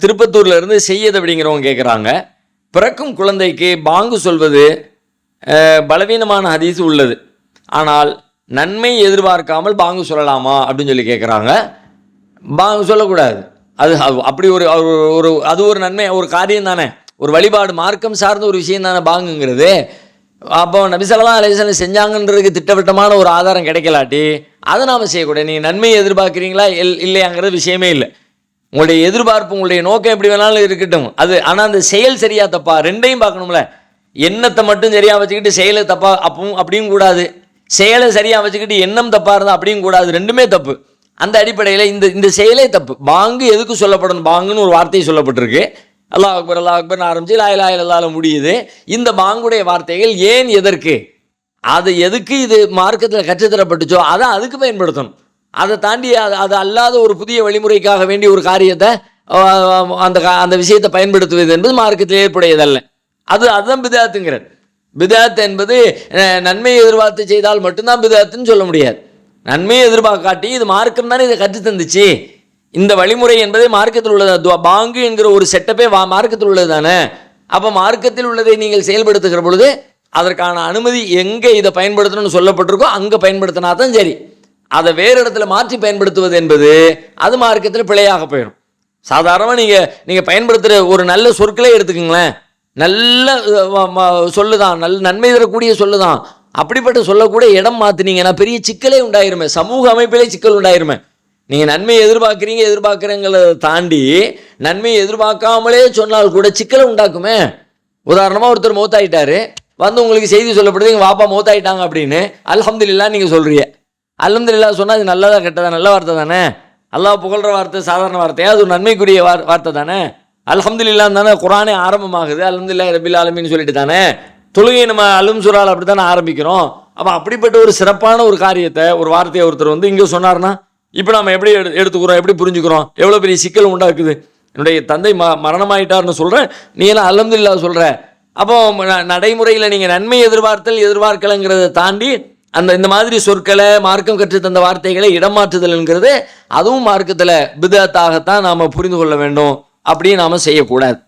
திருப்பத்தூர்ல இருந்து செய்யது அப்படிங்கிறவங்க கேட்குறாங்க பிறக்கும் குழந்தைக்கு பாங்கு சொல்வது பலவீனமான ஹதீஸ் உள்ளது. ஆனால் நன்மை எதிர்பார்க்காமல் பாங்கு சொல்லலாமா அப்படின்னு சொல்லி கேட்குறாங்க பாங்கு சொல்லக்கூடாது. அது அப்படி ஒரு ஒரு- ஒரு அது ஒரு நன்மை ஒரு காரியம் தானே. ஒரு வழிபாடு மார்க்கம் சார்ந்த ஒரு விஷயம் தானே பாங்குங்கிறது. அப்போ நபிசல்லா அலிசல்லம் செஞ்சாங்கன்றதுக்கு திட்டவட்டமான ஒரு ஆதாரம் கிடைக்கலாட்டி அதை நாம் செய்யக்கூடாது. நீங்கள் நன்மையை எதிர்பார்க்குறீங்களா இல் இல்லையாங்கிறது விஷயமே இல்லை. உங்களுடைய எதிர்பார்ப்பு உங்களுடைய நோக்கம் எப்படி வேணாலும் இருக்கட்டும். அது ஆனால் அந்த செயல் சரியா தப்பா? ரெண்டையும் பார்க்கணும்ல. எண்ணத்தை மட்டும் சரியா வச்சுக்கிட்டு செயலை தப்பா அப்பவும் அப்படியும் கூடாது. செயலை சரியா வச்சுக்கிட்டு எண்ணம் தப்பா இருந்தால் அப்படியும் கூடாது. ரெண்டுமே தப்பு. அந்த அடிப்படையில் இந்த இந்த செயலே தப்பு. பாங்கு எதுக்கு சொல்லப்படணும்? பாங்குன்னு ஒரு வார்த்தையை சொல்லப்பட்டிருக்கு. அல்லாஹ் அக்பர் அல்லாஹ் அக்பர்னு ஆரம்பிச்சு லாய் லாய் இல்லாத முடியுது. இந்த பாங்குடைய வார்த்தைகள் ஏன் எதற்கு? அது எதுக்கு இது மார்க்கத்தில் கற்றுத்தரப்பட்டுச்சோ அதை அதுக்கு பயன்படுத்தணும். அதை தாண்டி அது அது அல்லாத ஒரு புதிய வழிமுறைக்காக வேண்டிய ஒரு காரியத்தை அந்த கா- அந்த விஷயத்தை பயன்படுத்துவது என்பது மார்க்கத்தில் ஏற்புடையதல்ல. அது அதுதான் பிதாத்துங்கிறது. பிதாத் என்பது நன்மையை எதிர்பார்த்து செய்தால் மட்டும்தான் பிதாத்துன்னு சொல்ல முடியாது. நன்மையை எதிர்பார்க்காட்டி இது மார்க்கம் தானே இதை கற்று தந்துச்சு. இந்த வழிமுறை என்பதே மார்க்கத்தில் உள்ளது. துவ- பாங்கு என்கிற ஒரு செட்டப்பே வா மார்க்கத்தில் உள்ளது தானே அப்போ மார்க்கத்தில் உள்ளதை நீங்கள் செயல்படுத்துகிற பொழுது அதற்கான அனுமதி எங்கே இதை பயன்படுத்தணும்னு சொல்லப்பட்டிருக்கோ அங்கே பயன்படுத்தினா தான் சரி. அதை வேறு இடத்துல மாற்றி பயன்படுத்துவது என்பது அது மார்க்கத்தில் பிழையாக போயிடும். சாதாரணமாக நீங்கள் நீங்கள் பயன்படுத்துகிற ஒரு நல்ல சொற்களே எடுத்துக்கங்களேன். நல்ல ம- சொல்லுதான் நல்ல நன்மை தரக்கூடிய சொல்லுதான். அப்படிப்பட்ட சொல்லக்கூட இடம் மாற்றினீங்கன்னா பெரிய சிக்கலே உண்டாயிருமே. சமூக அமைப்பிலே சிக்கல் உண்டாயிருமே. நீங்கள் நன்மையை எதிர்பார்க்குறீங்க எதிர்பார்க்குறீங்கிறத தாண்டி நன்மையை எதிர்பார்க்காமலே சொன்னால் கூட சிக்கலை உண்டாக்குமே. உதாரணமாக ஒருத்தர் மூத்தாயிட்டாரு. வந்து உங்களுக்கு செய்தி சொல்லப்படுது எங்கள் வாப்பா மூத்தாயிட்டாங்க அப்படின்னு. அல்ஹம்துலில்லா நீங்கள் சொல்கிறீங்க அல்ஹம்துலில்லா சொன்னால் அது நல்லதா கெட்டதா? நல்ல வார்த்தை தானே? அல்லாஹ் புகழ்கிற வார்த்தை சாதாரண வார்த்தையா அது ஒரு நன்மைக்குரிய வார் வார்த்தை தானே? அல்ஹம்துலில்லான்னு தானே குரானே ஆரம்பமாகுது. அல்ஹம்துலில்லா ரபில் ஆலமின்னு சொல்லிட்டு தானே? தொழுகை நம்ம அலும் சுரால் அப்படி தானே ஆரம்பிக்கிறோம். அப்போ அப்படிப்பட்ட ஒரு சிறப்பான ஒரு காரியத்தை ஒரு வார்த்தையை ஒருத்தர் வந்து இங்கே சொன்னார்னா இப்போ நம்ம எப்படி எடு எடுத்துக்கிறோம்? எப்படி புரிஞ்சுக்கிறோம்? எவ்வளோ பெரிய சிக்கல் உண்டாக்குது? என்னுடைய தந்தை ம மரணமாயிட்டார்னு சொல்கிறேன் நீ எல்லாம் அல்ஹம்துலில்லா சொல்கிற அப்போ ந- நடைமுறையில் நீங்கள் நன்மை எதிர்பார்த்தல் எதிர்பார்க்கலைங்கிறத தாண்டி அந்த இந்த மாதிரி சொற்களை மார்க்கம் கற்று தந்த வார்த்தைகளை இடமாற்றுதல்ங்கிறது அதுவும் மார்க்கத்தில் பிதத்தாகத்தான் நாம் புரிந்து கொள்ள வேண்டும். அப்படின்னு நாம் செய்யக்கூடாது.